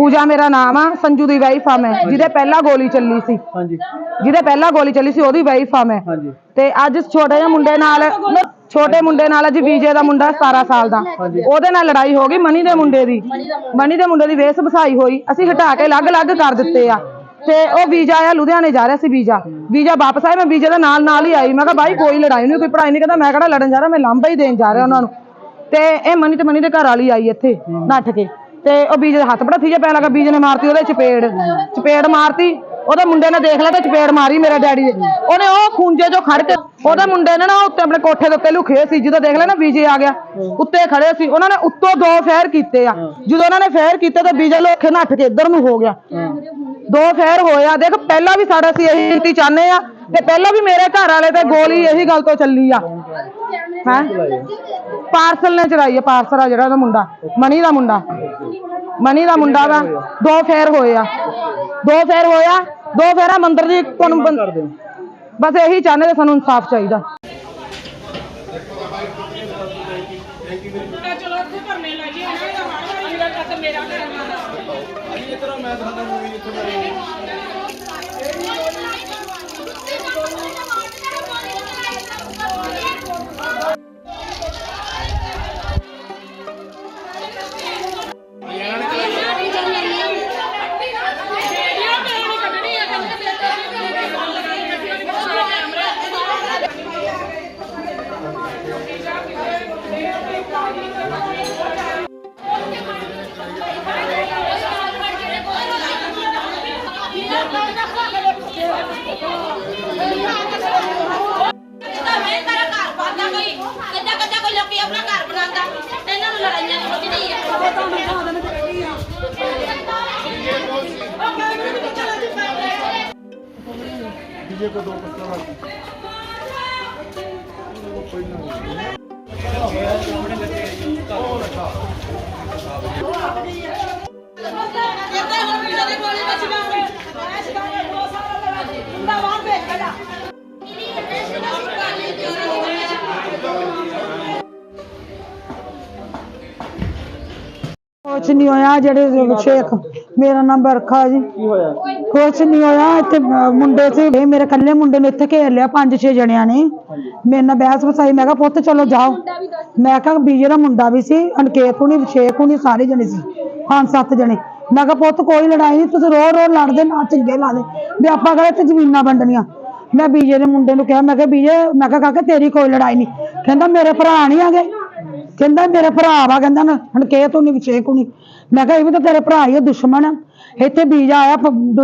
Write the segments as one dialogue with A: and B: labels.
A: ਪੂਜਾ ਮੇਰਾ ਨਾਮ ਆ ਸੰਜੂ ਦੀ ਵਾਈਫ ਆ ਮੈਂ ਜਿਹਦੇ ਪਹਿਲਾਂ ਗੋਲੀ ਚੱਲੀ ਸੀ।
B: ਹਾਂਜੀ।
A: ਜਿਹਦੇ ਪਹਿਲਾਂ ਗੋਲੀ ਚੱਲੀ ਸੀ ਉਹਦੀ ਵਾਈਫ ਆ ਮੈਂ।
B: ਹਾਂਜੀ।
A: ਤੇ ਅੱਜ ਛੋਟੇ ਜਿਹੇ ਮੁੰਡੇ ਨਾਲ ਛੋਟੇ ਮੁੰਡੇ ਨਾਲ ਅੱਜ ਵੀਜੇ ਦਾ ਮੁੰਡਾ 17 ਸਾਲ ਦਾ। ਉਹਦੇ ਨਾਲ ਲੜਾਈ ਹੋ ਗਈ ਮਨੀ ਦੇ ਮੁੰਡੇ ਦੀ। ਮਨੀ ਦੇ ਮੁੰਡੇ। ਦੀ ਵੇਸ ਵਸਾਈ ਹੋਈ। ਅਸੀਂ ਹਟਾ ਕੇ ਅਲੱਗ-ਅਲੱਗ ਕਰ ਦਿੱਤੇ ਆ। ਤੇ ਉਹ ਵੀਜਾ ਆ ਲੁਧਿਆਣੇ ਜਾ ਰਿਹਾ ਸੀ ਵੀਜਾ ਵੀਜਾ ਵਾਪਸ ਆਇਆ ਮੈਂ ਵੀਜੇ ਦੇ ਨਾਲ ਨਾਲ ਹੀ ਆਈ। ਮੈਂ ਕਿਹਾ ਬਾਈ ਕੋਈ ਲੜਾਈ ਨਹੀਂ ਕੋਈ ਪੜਾਈ ਨਹੀਂ। ਕਹਿੰਦਾ ਮੈਂ ਕਿਹੜਾ ਲੜਨ ਜਾ ਰਿਹਾ ਮੈਂ ਲਾਂਭਾ ਹੀ ਦੇਣ ਜਾ ਰਿਹਾ ਉਹਨਾਂ ਨੂੰ। ਤੇ ਇਹ ਮਨੀ ਤੇ ਮਨੀ ਦੇ ਘਰ ਵਾਲੀ ਆਈ ਇੱਥੇ ਨੱਠ ਕੇ। ਤੇ ਉਹ ਬੀਜ ਦੇ ਹੱਥ ਬੜਾ ਥੀਜਾ ਪੈਣ ਲੱਗਾ, ਬੀਜ ਨੇ ਮਾਰਤੀ ਉਹਦੇ ਚਪੇੜ ਚਪੇੜ ਮਾਰਤੀ, ਉਹਦੇ ਮੁੰਡੇ ਨੇ ਦੇਖ ਲਿਆ ਤੇ ਚਪੇੜ ਮਾਰੀ ਮੇਰੇ ਡੈਡੀ ਦੇ ਉਹਨੇ ਉਹ ਖੂੰਜੇ ਚੋਂ ਖੜ ਕੇ, ਉਹਦੇ ਮੁੰਡੇ ਨੇ ਨਾ ਉੱਤੇ ਆਪਣੇ ਕੋਠੇ ਦੇ ਉੱਤੇ ਲੁਕੇ ਸੀ, ਜਦੋਂ ਦੇਖ ਲਿਆ ਨਾ ਬੀਜੇ ਆ ਗਿਆ, ਉੱਤੇ ਖੜੇ ਸੀ। ਉਹਨਾਂ ਨੇ ਉੱਤੋਂ ਦੋ ਫੇਰ ਕੀਤੇ ਆ। ਜਦੋਂ ਉਹਨਾਂ ਨੇ ਫੇਰ ਕੀਤੇ ਤਾਂ ਬੀਜੇ ਲੋਖੇ ਨੱਠ ਕੇ ਇੱਧਰ ਨੂੰ ਹੋ ਗਿਆ। ਦੋ ਫੇਰ ਹੋਇਆ ਦੇਖ, ਪਹਿਲਾਂ ਵੀ ਸਾਡਾ ਸੀ ਇਹੀ ਨੀਤੀ ਚਾਹੁੰਦੇ ਆ ਤੇ ਪਹਿਲਾਂ ਵੀ ਮੇਰੇ ਘਰ ਵਾਲੇ ਤੇ ਗੋਲੀ ਇਹੀ ਗੱਲ ਤੋਂ ਚੱਲੀ ਆ। ਹੈ? ਪਾਰਸਲ ਨੇ ਚੜਾਈ ਆ ਪਾਰਸਲ ਆ ਜਿਹੜਾ ਉਹਦਾ ਮੁੰਡਾ ਮਣੀ ਦਾ ਮੁੰਡਾ। ਮਣੀ ਦਾ ਮੁੰਡਾ ਵਾ ਦੋ ਫੇਰ ਹੋਏ ਆ। ਦੋ ਫੇਰ ਹੋਇਆ ਦੋ ਫੇਰਾ ਮੰਦਰ ਦੀ ਤੁਹਾਨੂੰ ਬਸ ਇਹੀ ਚਾਹੁੰਦੇ ਤੇ ਸਾਨੂੰ ਇਨਸਾਫ ਚਾਹੀਦਾ।
C: ਚਲੋ ਉੱਥੇ ਭਰਨੇ ਲੱਗੇ ਉਹਨਾਂ ਦਾ ਹਰ ਵਾਰ ਮੇਰਾ ਤੱਕ ਮੇਰਾ ਘਰ
D: ਜਿੱਦਾਂ ਜਿੱਦਾਂ ਹੁਣ ਦੋ ਸਾਲ
A: ਕੁਛ ਨਹੀਂ ਹੋਇਆ ਜਿਹੜੇ ਸ਼ੇਖ ਮੇਰਾ ਨਾਮ ਬਰਖਾ ਜੀ।
B: ਕੀ ਹੋਇਆ?
A: ਕੁਛ ਨਹੀਂ ਹੋਇਆ ਇੱਥੇ ਅਹ, ਮੁੰਡੇ ਸੀ ਇਹ ਮੇਰੇ ਕੱਲੇ ਮੁੰਡੇ ਨੂੰ ਇੱਥੇ ਘੇਰ ਲਿਆ ਪੰਜ ਛੇ ਜਣਿਆਂ ਨੇ। ਮੇਰੇ ਨਾਲ ਬਹਿਸ ਵਸਾਈ ਮੈਂ ਕਿਹਾ ਪੁੱਤ ਚਲੋ ਜਾਓ। ਮੈਂ ਕਿਹਾ ਬੀਜੇ ਦਾ ਮੁੰਡਾ ਵੀ ਸੀ ਅਨਕੇਤ ਹੁਣੀ ਸ਼ੇਖ ਹੁਣੀ ਸਾਰੇ ਜਣੇ ਸੀ ਪੰਜ ਸੱਤ ਜਣੇ। ਮੈਂ ਕਿਹਾ ਪੁੱਤ ਕੋਈ ਲੜਾਈ ਨਹੀਂ ਤੁਸੀਂ ਰੋ ਰੋ ਲੜਦੇ ਨਾ ਚੰਗੇ ਲਾਦੇ। ਵੀ ਆਪਾਂ ਕਹਿੰਦੇ ਇੱਥੇ ਜ਼ਮੀਨਾਂ ਵੰਡਣੀਆਂ? ਮੈਂ ਬੀਜੇ ਦੇ ਮੁੰਡੇ ਨੂੰ ਕਿਹਾ ਮੈਂ ਕਿਹਾ ਬੀਜੇ ਮੈਂ ਕਿਹਾ ਕਾਕਾ ਤੇਰੀ ਕੋਈ ਲੜਾਈ ਨਹੀਂ ਕਹਿੰਦਾ ਮੇਰੇ ਭਰਾ ਨਹੀਂ ਆ ਗਏ ਕਹਿੰਦਾ ਮੇਰੇ ਭਰਾ ਵਾ, ਕਹਿੰਦਾ ਨਾ ਹਣਕੇਤ ਹੁਣੀ ਵਿਸ਼ੇਕ ਹੁਣੀ ਮੈਂ ਕਿਹਾ, ਇਹ ਵੀ ਤਾਂ ਤੇਰੇ ਭਰਾ ਹੀ ਆ, ਦੁਸ਼ਮਣ। ਆ ਇੱਥੇ ਬੀਜਾ ਆਇਆ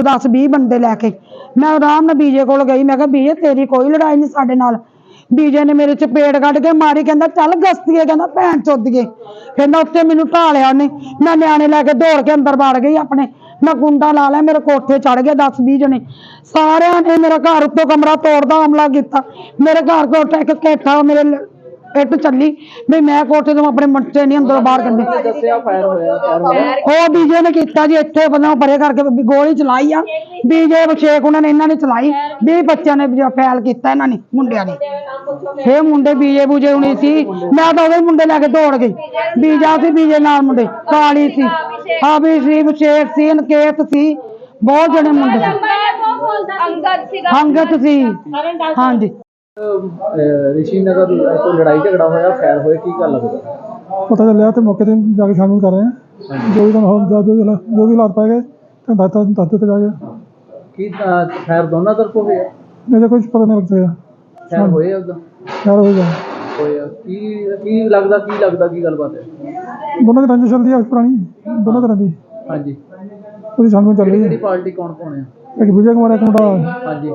A: 10 20 ਬੰਦੇ ਲੈ ਕੇ। ਮੈਂ ਆਰਾਮ ਨਾਲ ਬੀਜੇ ਕੋਲ ਗਈ, ਮੈਂ ਕਿਹਾ, ਬੀਜੇ, ਤੇਰੀ ਕੋਈ ਲੜਾਈ ਨਹੀਂ ਸਾਡੇ ਨਾਲ। ਬੀਜੇ ਨੇ ਮੇਰੇ ਚਪੇੜ ਕੱਢ ਕੇ ਮਾਰੀ, ਕਹਿੰਦਾ, ਚੱਲ ਗਸਤੀਏ, ਕਹਿੰਦਾ, ਭੈਣ ਚੋਦੀਏ। ਕਹਿੰਦਾ ਉੱਤੇ ਮੈਨੂੰ ਢਾਲਿਆ ਉਹਨੇ। ਮੈਂ ਨਿਆਣੇ ਲੈ ਕੇ ਦੌੜ ਕੇ ਅੰਦਰ ਵੜ ਗਈ ਆਪਣੇ। ਮੈਂ ਗੁੰਡਾ ਲਾ ਲਿਆ, ਮੇਰੇ ਕੋਠੇ ਚੜ ਗਏ 10 20 ਜਣੇ। ਸਾਰਿਆਂ ਨੇ ਮੇਰਾ ਘਰ ਉੱਤੋਂ ਕਮਰਾ ਤੋੜਦਾ, ਹਮਲਾ ਕੀਤਾ। ਮੇਰੇ ਘਰ ਕੋਲ ਇੱਕ ਕੇਠਾ ਮੇਰੇ ਲ- ਇੱਟ ਚੱਲੀ। ਵੀ ਮੈਂ ਕੋਠੇ ਤੋਂ ਆਪਣੇ ਮੁੰਡੇ ਨਹੀਂ ਅੰਦਰੋਂ ਬਾਹਰ ਕੱਢੇ।
B: ਦੱਸਿਆ ਫਾਇਰ ਹੋਇਆ ਫਾਇਰ ਹੋਇਆ।
A: ਉਹ ਬੀਜੇ ਨੇ ਕੀਤਾ ਜੀ ਇੱਥੇ ਬੰਦਾ ਪਰੇ ਕਰਕੇ ਵੀ ਗੋਲੀ ਚਲਾਈ ਆ। ਬੀਜੇ ਛੇਕ ਉਹਨਾਂ ਨੇ ਇਹਨਾਂ ਨੇ ਚਲਾਈ। 20 ਬੱਚਿਆਂ ਨੇ ਫੈਲ ਕੀਤਾ ਇਹਨਾਂ ਨੇ ਮੁੰਡਿਆਂ ਨੇ। ਇਹ ਮੁੰਡੇ ਬੀਜੇ ਬੂਜੇ ਹੁਣੀ ਸੀ। ਮੈਂ ਤਾਂ ਉਹਦੇ ਮੁੰਡੇ ਲੈ ਕੇ ਦੌੜ ਗਈ। ਬੀਜਾ ਸੀ ਬੀਜੇ ਨਾਲ ਮੁੰਡੇ। ਕਾਲੀ ਸੀ। ਆ ਵੀ ਸੀ ਵਿਸ਼ੇਖ ਸੀ ਅਨਕੇਤ ਸੀ। ਬਹੁਤ ਜਣੇ ਮੁੰਡੇ। ਸੀ
D: ਅੰਗਦ ਸੀਗਾ।
A: ਹੰਗਤ ਸੀ। ਹਾਂਜੀ।
B: ਰਿਸ਼ੀ ਨਗਰ ਤੋਂ ਲੜਾਈ ਝਗੜਾ ਹੋਇਆ ਫਾਇਰ ਹੋਏ ਕੀ ਗੱਲ ਲੱਗਦਾ
E: ਪਤਾ ਚੱਲਿਆ ਤੇ ਮੌਕੇ ਤੇ ਜਾ ਕੇ ਸ਼ਾਮਿਲ ਕਰ ਰਹੇ ਹਾਂ। ਜੋ ਵੀ ਤੁਹਾਨੂੰ ਹੋ- ਜੋ ਜੋ ਵੀ ਹਾਲਾ- ਜੋ ਵੀ ਹਾਲਾਤ ਪਾਏ ਗਏ ਤਾਂ ਦੱਸ ਦੱਸ ਦਿੱਤੇ ਜਾ ਕੇ
B: ਕੀ ਫਾਇਰ ਦੋਨਾਂ ਤਰਫੋਂ ਹੋਇਆ
E: ਮੇਰੇ ਕੁਝ ਪਤਾ ਨਹੀਂ ਲੱਗ
B: ਫਾਇਰ ਹੋਏ ਉਹਦਾ
E: ਯਾਰ ਹੋ ਗਿਆ
B: ਹੋਇਆ ਕੀ ਕੀ ਲੱਗਦਾ ਕੀ ਲੱਗਦਾ ਕੀ ਗੱਲਬਾਤ ਹੈ?
E: ਦੋਨਾਂ ਦੀ ਰੰਜਿਸ਼ ਚੱਲਦੀ ਹੈ ਪੁਰਾਣੀ ਦੋਨਾਂ ਤਰ੍ਹਾਂ ਦੀ।
B: ਹਾਂਜੀ।
E: ਉਹਦੀ ਛਾਨਬੀਨ ਚੱਲ ਰਹੀ
B: ਕਿਹੜੀ
E: ਹੈ
B: ਪਾਰਟੀ ਕੌਣ ਕੌਣ ਹੈ
E: ਇੱਕ ਵਿਜੇ ਕੁਮਾਰ ਇੱਕ ਮੁੰਡਾ।
B: ਹਾਂਜੀ।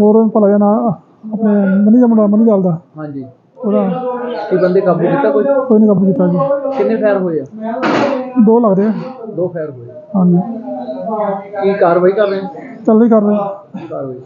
E: ਹੋਰ ਭਲਾ ਜਿਹਾ ਨਾਂ ਆਪਣੇ ਮਨੀ ਦਾ ਮੁੰਡਾ ਮਨੀ ਗੱਲ ਦਾ।
B: ਹਾਂਜੀ।
E: ਉਹਦਾ
B: ਕੀ ਬੰਦੇ ਕਾਬੂ ਕੀਤਾ ਕੋਈ?
E: ਕੋਈ ਨਹੀਂ ਕਾਬੂ ਕੀਤਾ ਜੀ।
B: ਕਿੰਨੇ ਫਾਇਰ ਹੋਏ ਆ?
E: ਦੋ ਲੱਗਦੇ ਆ।
B: ਦੋ ਫਾਇਰ ਹੋਏ
E: ਹਾਂਜੀ।
B: ਕੀ ਕਾਰਵਾਈ ਕਰ ਰਹੇ ਹੋ?
E: ਚੱਲ ਹੀ ਕਰ ਰਹੇ ਆ।
B: ਕਾਰਵਾਈ?